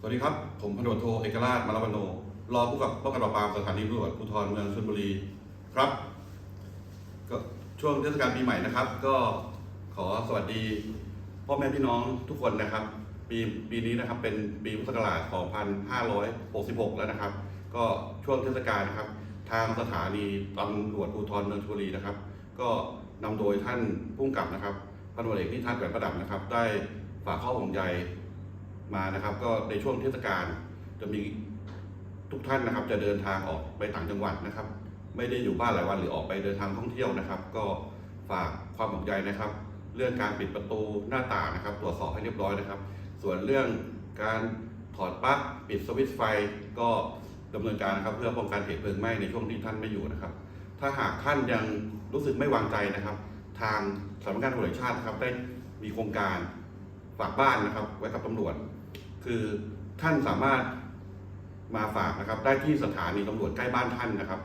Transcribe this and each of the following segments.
สวัสดีครับ ผมพลตำรวจโทเอกราชมารวโน รองผู้กับป้องกันปราบปรามสถานีตำรวจภูธรเมืองชลบุรีครับก็ช่วงเทศกาลปีใหม่นะครับ ก็ขอสวัสดีพ่อแม่พี่น้องทุกคนนะครับ ปีปีนี้นะครับเป็นปีพุทธศักราช 2566 แล้วนะครับ ก็ช่วงเทศกาลนะครับ ทางสถานีตำรวจภูธรเมืองชลบุรีนะครับ ก็นำโดยท่านผู้กำกับนะครับพันตำรวจเอกนิทัศน์แหวนประดับนะครับ ได้ฝากข้อห่วงใย มานะครับ ก็ในช่วงเทศกาลจะมีทุกท่านนะครับ จะเดินทางออกไปต่างจังหวัดนะครับ ไม่ได้อยู่บ้านหลายวันหรือออกไปเดินทางท่องเที่ยวนะครับ ก็ฝากความห่วงใยนะครับ เรื่องการปิดประตูหน้าต่างนะครับ ตรวจสอบให้เรียบร้อยนะครับ ส่วนเรื่องการถอดปลั๊กปิดสวิตช์ไฟก็ดำเนินการนะครับ เพื่อป้องกันเหตุเพลิงไหม้ในช่วงที่ท่านไม่อยู่นะครับ ถ้าหากท่านยังรู้สึกไม่วางใจนะครับ ทางสำนักงานตำรวจแห่งชาตินะครับได้มีโครงการฝากบ้านนะครับ ไว้กับตำรวจ คือท่านสามารถมาฝากนะครับ ได้ที่สถานีตำรวจใกล้บ้านท่านนะครับ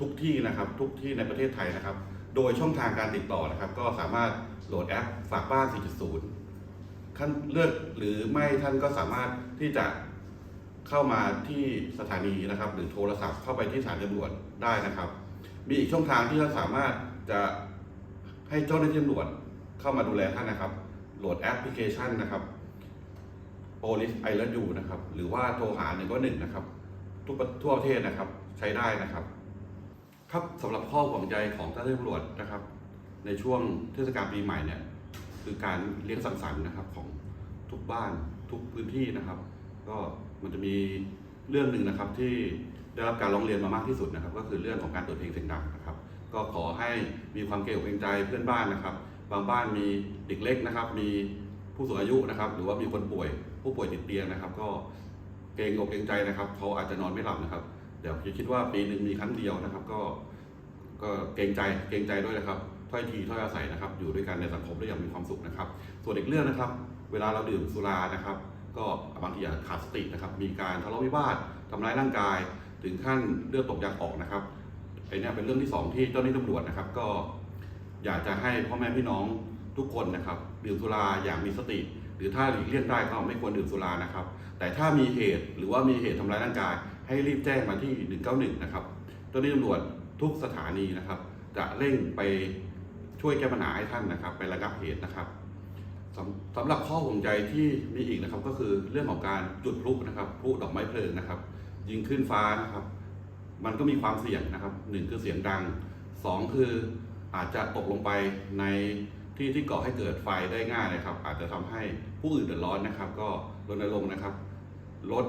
ทุกที่นะครับทุกที่ในประเทศไทยนะครับ โดยช่องทางการติดต่อนะครับ ก็สามารถโหลดแอปฝากบ้าน 4.0ท่านเลือกหรือไม่ท่านก็สามารถที่จะเข้ามาที่สถานีนะครับ หรือโทรศัพท์เข้าไปที่สถานีตำรวจได้นะครับ มีอีกช่องทางที่ท่านสามารถจะให้เจ้าหน้าที่ตำรวจเข้ามาดูแลท่านนะครับ โหลดแอปพลิเคชันนะครับ Police I Love You นะครับ หรือว่าโทรหาหนึ่งก็หนึ่งนะครับทุกทั่วประเทศนะครับใช้ได้นะครับ ครับสำหรับข้อห่วงใยของเจ้าหน้าที่ตำรวจนะครับ ในช่วงเทศกาลปีใหม่เนี่ยคือการเลี้ยงสังสรรค์นะครับของทุกบ้านทุกพื้นที่นะครับ ก็มันจะมีเรื่องหนึ่งนะครับที่ได้รับการร้องเรียนมามากที่สุดนะครับ ก็คือเรื่องของการเปิดเพลงเสียงดังนะครับ ก็ขอให้มีความเกรงอกเกรงใจเพื่อนบ้านนะครับ บางบ้านมีเด็กเล็กนะครับ มี ผู้สูงอายุนะครับ หรือว่ามีคนป่วย ผู้ป่วยติดเตียงนะครับ ก็เกรงอกเกรงใจนะครับเขาอาจจะนอนไม่หลับนะครับ เดี๋ยวคิดว่าปีหนึ่งมีครั้งเดียวนะครับ ก็ก็เกรงใจเกรงใจด้วยนะครับถ้อยทีถ้อยอาศัยนะครับ อยู่ด้วยกันในสังคมได้อย่างมีความสุขนะครับ ส่วนอีกเรื่องนะครับ เวลาเราดื่มสุรานะครับ ก็บางทีอาจขาดสตินะครับ มีการทะเลาะวิวาททำร้ายร่างกาย ถึงขั้นเลือดตกยางออกนะครับไอ้เนี่ยเป็นเรื่องที่สองที่เจ้าหน้าที่ตำรวจนะครับ ก็อยากจะให้พ่อแม่พี่น้อง ทุกคนนะครับดื่มสุราอย่างมีสติ หรือถ้าหลีกเลี่ยงได้ก็ไม่ควรดื่มสุรานะครับ แต่ถ้ามีเหตุหรือว่ามีเหตุทำร้ายร่างกาย ให้รีบแจ้งมาที่ 191 นะครับเจ้าหน้าที่ตำรวจทุกสถานีนะครับ จะเร่งไปช่วยแก้ปัญหาให้ท่านนะครับ ไประงับเหตุนะครับสำสำหรับข้อห่วงใยที่มีอีกนะครับ ก็คือเรื่องของการจุดพลุนะครับพลุดอกไม้เพลิงนะครับ ยิงขึ้นฟ้านะครับ มันก็มีความเสี่ยงนะครับหนึ่งคือเสียงดังสองคืออาจจะตกลงไปใน ที่ที่ก่อให้เกิดไฟได้ง่ายนะครับ อาจจะทำให้ผู้อื่นเดือดร้อนนะครับ ก็รณรงค์นะครับลด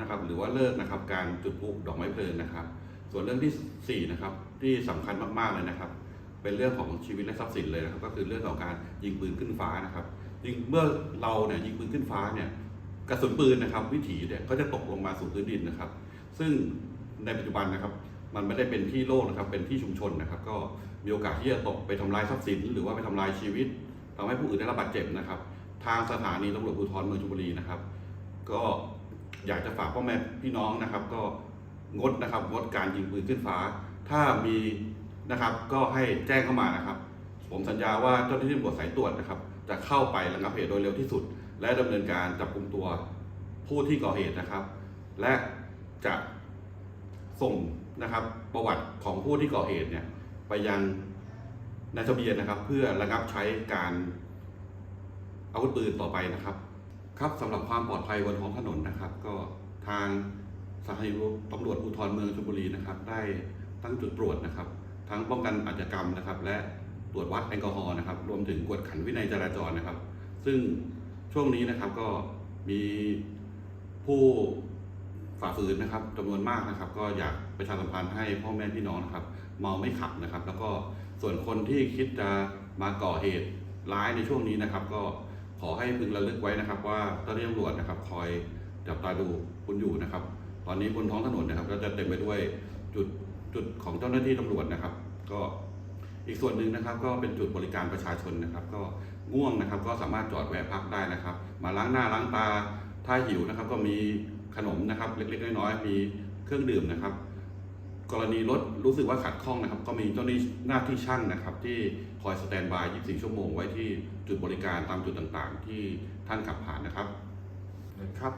นะครับ หรือว่าเลิกนะครับ การจุดพลุดอกไม้เพลิงนะครับ ส่วนเรื่องที่สี่นะครับที่สำคัญมากๆเลยนะครับ เป็นเรื่องของชีวิตและทรัพย์สินเลยนะครับ ก็คือเรื่องของการยิงปืนขึ้นฟ้านะครับยิงเมื่อเราเนี่ยยิงปืนขึ้นฟ้าเนี่ยกระสุนปืนนะครับ วิถีเนี่ยก็จะตกลงมาสู่พื้นดินนะครับ ซึ่งในปัจจุบันนะครับ มันไม่ได้เป็นที่โล่งนะครับ เป็นที่ชุมชนนะครับ ก็มีโอกาสที่จะตกไปทำลายทรัพย์สิน หรือว่าไปทำลายชีวิตทำให้ผู้อื่นได้รับบาดเจ็บนะครับ ทางสถานีตำรวจภูธรเมืองชลบุรีนะครับ ก็อยากจะฝากพ่อแม่พี่น้องนะครับ ก็งดนะครับงดการยิงปืนขึ้นฟ้า ถ้ามีนะครับ ก็ให้แจ้งเข้ามานะครับ ผมสัญญาว่าเจ้าหน้าที่ตำรวจสายตรวจนะครับ จะเข้าไประงับเหตุโดยเร็วที่สุด และดำเนินการจับกลุ่มตัวผู้ที่ก่อเหตุนะครับ และจะส่ง นะครับประวัติของผู้ที่ก่อเหตุเนี่ยไปยังนายทะเบียนนะครับ เพื่อระงับใช้การอาวุธปืนต่อไปนะครับ ครับสำหรับความปลอดภัยบนท้องถนนนะครับ ก็ทางสถานีตำรวจภูธรเมืองชลบุรีนะครับ ได้ตั้งจุดตรวจนะครับ ทั้งป้องกันอาชญากรรมนะครับ และตรวจวัดแอลกอฮอล์นะครับรวมถึงกวดขันวินัยจราจรนะครับ ซึ่งช่วงนี้นะครับก็มีผู้ ฝ่าฝืนนะครับจำนวนมากนะครับ ก็อยากประชาสัมพันธ์ให้พ่อแม่พี่น้องนะครับเมาไม่ขับนะครับ แล้วก็ส่วนคนที่คิดจะมาก่อเหตุร้ายในช่วงนี้นะครับ ก็ขอให้พึงระลึกไว้นะครับ ว่าเจ้าหน้าที่ตำรวจนะครับ คอยจับตาดูคุณอยู่นะครับ ตอนนี้บนท้องถนนนะครับ ก็จะเต็มไปด้วยจุดจุดของเจ้าหน้าที่ตำรวจนะครับ ก็อีกส่วนหนึ่งนะครับ ก็เป็นจุดบริการประชาชนนะครับ ก็ง่วงนะครับ ก็สามารถจอดแวะพักได้นะครับ มาล้างหน้าล้างตา ถ้าหิวนะครับก็มีขนมนะครับเล็กๆน้อยๆมีเครื่องดื่มนะครับ กรณีรถรู้สึกว่าขัดข้องนะครับ ก็มีเจ้าหน้าที่ช่างนะครับ ที่คอยสแตนบาย 24 ชั่วโมงไว้ที่จุดบริการตามจุดต่างๆ ที่ท่านขับผ่านนะครับครับ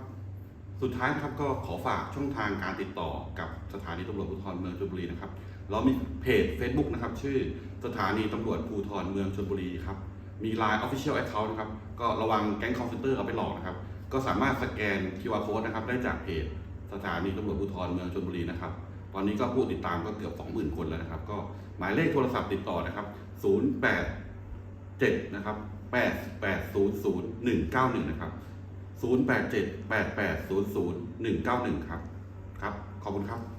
สุดท้ายนะครับก็ขอฝากช่องทางการติดต่อกับสถานีตำรวจภูธรเมืองชลบุรีนะครับ เรามีเพจ Facebook นะครับ ชื่อสถานีตำรวจภูธรเมืองชลบุรีครับมี Line Official Account นะครับก็ระวังแก๊งคอมพิวเตอร์เอาไปหลอกนะครับ ก็สามารถสแกน QR Code นะครับได้จากเพจสถานีตำรวจภูธรเมืองชนบุรีนะครับ ตอนนี้ก็ผู้ติดตามก็เกือบ 20,000 คนแล้วนะครับ ก็หมายเลขโทรศัพท์ติดต่อนะครับ 087 นะครับ 8800191 นะครับ 087 8800191 ครับ ครับ ขอบคุณครับ